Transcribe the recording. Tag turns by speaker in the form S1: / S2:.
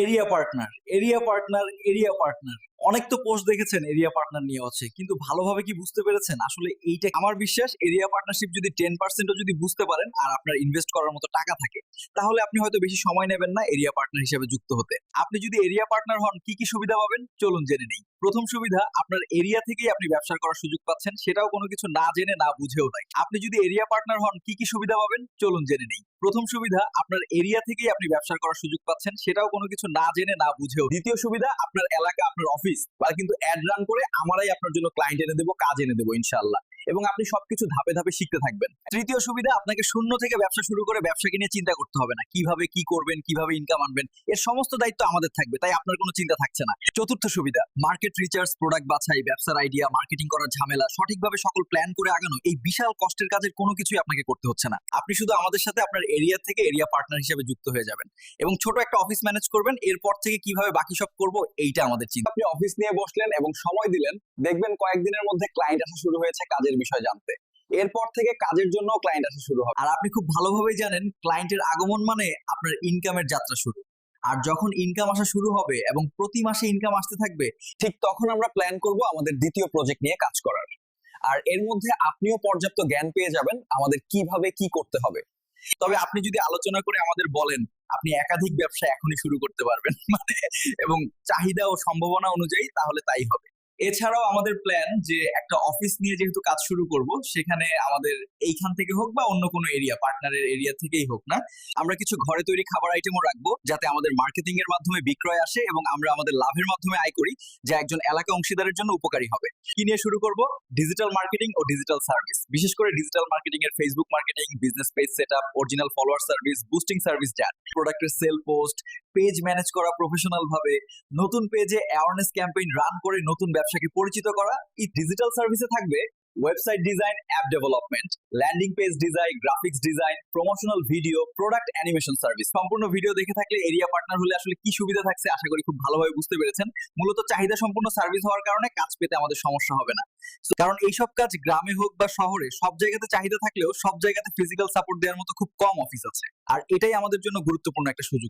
S1: Area partner area partner area partner অনেক তো post দেখেছেন এরিয়া পার্টনার নিয়ে হচ্ছে, কিন্তু ভালোভাবে কি বুঝতে পেরেছেন? আসলে এইটা আমার বিশ্বাস এরিয়া পার্টনারশিপ যদি টেন পার্সেন্টও যদি বুঝতে পারেন আর আপনার ইনভেস্ট করার মতো টাকা থাকে, তাহলে আপনি হয়তো বেশি সময় নেবেন না এরিয়া পার্টনার হিসেবে যুক্ত হতে। আপনি যদি এরিয়া পার্টনার হন, কি কি সুবিধা পাবেন? চলুন জেনে নেই। প্রথম সুবিধা, আপনার এরিয়া থেকেই আপনি ব্যবসা করার সুযোগ পাচ্ছেন, সেটাও কোনো কিছু না জেনে, না বুঝেও নাই আপনি যদি এরিয়া পার্টনার হন, কি কি সুবিধা পাবেন? চলুন জেনে নেই। প্রথম সুবিধা, আপনার এরিয়া থেকেই আপনি ব্যবসা করার সুযোগ পাচ্ছেন, সেটাও কোনো কিছু না জেনে, না বুঝেও। দ্বিতীয় সুবিধা, আপনার এলাকা, আপনার অফিস বা কিন্তু অ্যাড রান করে আমরাই আপনার জন্য ক্লায়েন্ট এনে দেবো, কাজ এনে দেবো ইনশাল্লাহ এবং আপনি সবকিছু ধাপে ধাপে শিখতে থাকবেন। তৃতীয় সুবিধা, আপনাকে শূন্য থেকে ব্যবসা শুরু করে ব্যবসাকে নিয়ে চিন্তা করতে হবে না। কীভাবে, কি করবেন, কীভাবে ইনকাম আনবেন, এর সমস্ত দায়িত্ব আমাদের থাকবে, তাই আপনার কোনো চিন্তা থাকছে না। চতুর্থ সুবিধা মার্কেট রিচার্জ প্রোডাক্ট বাছাই, ব্যবসার আইডিয়া মার্কেটিং করার ঝামেলা, সঠিকভাবে সকল প্ল্যান করে আগানো, এই বিশাল কষ্টের কাজের কোনো কিছুই আপনাকে করতে হচ্ছে না। আপনি শুধু আমাদের সাথে আপনার এরিয়া থেকে এরিয়া পার্টনার হিসেবে যুক্ত হয়ে যাবেন এবং ছোট একটা অফিস ম্যানেজ করবেন, এরপর থেকে কীভাবে বাকি সব করব, এইটা আমাদের চিন্তা।
S2: আপনি অফিস নিয়ে বসলেন এবং সময় দিলেন, দেখবেন কয়েকদিনের মধ্যে ক্লায়েন্ট আসা শুরু হয়েছে, কাজের বিষয় জানতে। এরপর থেকে কাজের জন্য ক্লায়েন্ট আসা শুরু হবে।
S1: আর আপনি খুব ভালোভাবেই জানেন ক্লায়েন্টের আগমন মানে আপনার ইনকামের যাত্রা শুরু। আর যখন ইনকাম আসা শুরু হবে এবং প্রতি মাসে ইনকাম আসতে থাকবে,
S2: ঠিক তখন আমরা প্ল্যান করব আমাদের দ্বিতীয় প্রজেক্ট নিয়ে কাজ করার। আর এর মধ্যে আপনিও পর্যাপ্ত জ্ঞান পেয়ে যাবেন আমাদের কীভাবে কি করতে হবে।
S1: তবে আপনি যদি আলোচনা করে আমাদের বলেন, আপনি একাধিক ব্যবসা এখনই শুরু করতে পারবেন। মানে এবং চাহিদা ও সম্ভাবনা অনুযায়ী তাহলে তাই হবে। এছাড়াও আমাদের প্ল্যান যে একটা অফিস নিয়ে যেহেতু কাজ শুরু করব, সেখানে আমাদের এইখান থেকে হোক বা অন্য কোনো এরিয়া পার্টনারের এরিয়া থেকেই হোক না, আমরা কিছু ঘরে তৈরি খাবার আইটেমও রাখব, যাতে আমাদের মার্কেটিং এর মাধ্যমে বিক্রয় আসে এবং আমরা আমাদের লাভের মাধ্যমে আয় করি, যা একজন এলাকা অংশীদারের জন্য উপকারী হবে। কি নিয়ে শুরু করব? ডিজিটাল মার্কেটিং ও ডিজিটাল সার্ভিস বিশেষ করে ডিজিটাল মার্কেটিং এর Facebook marketing business page set up original follower service boosting service জ্যাট প্রোডাক্টের সেল পোস্ট পেজ ম্যানেজ করা প্রফেশনাল ভাবে, নতুন পেজে অ্যাওয়ারনেস ক্যাম্পেইন রান করে নতুন ব্যবসাকে পরিচিত করা, এই ডিজিটাল সার্ভিসে থাকবে website design app development landing page design graphics design promotional video product animation service সম্পূর্ণ ভিডিও দেখে থাকলে এরিয়া পার্টনার হলে আসলে কি সুবিধা থাকছে আশা করি খুব ভালোভাবে বুঝতে পেরেছেন। মূলত চাহিদা সম্পূর্ণ সার্ভিস হওয়ার কারণে কাজ পেতে আমাদের সমস্যা হবে না। কারণ এইসব কাজ গ্রামে হোক বা শহরে, সব জায়গাতে চাহিদা থাকলেও সব জায়গাতে ফিজিক্যাল সাপোর্ট দেওয়ার মতো খুব কম অফিস আছে। আর এটাই আমাদের জন্য গুরুত্বপূর্ণ একটা সুযোগ।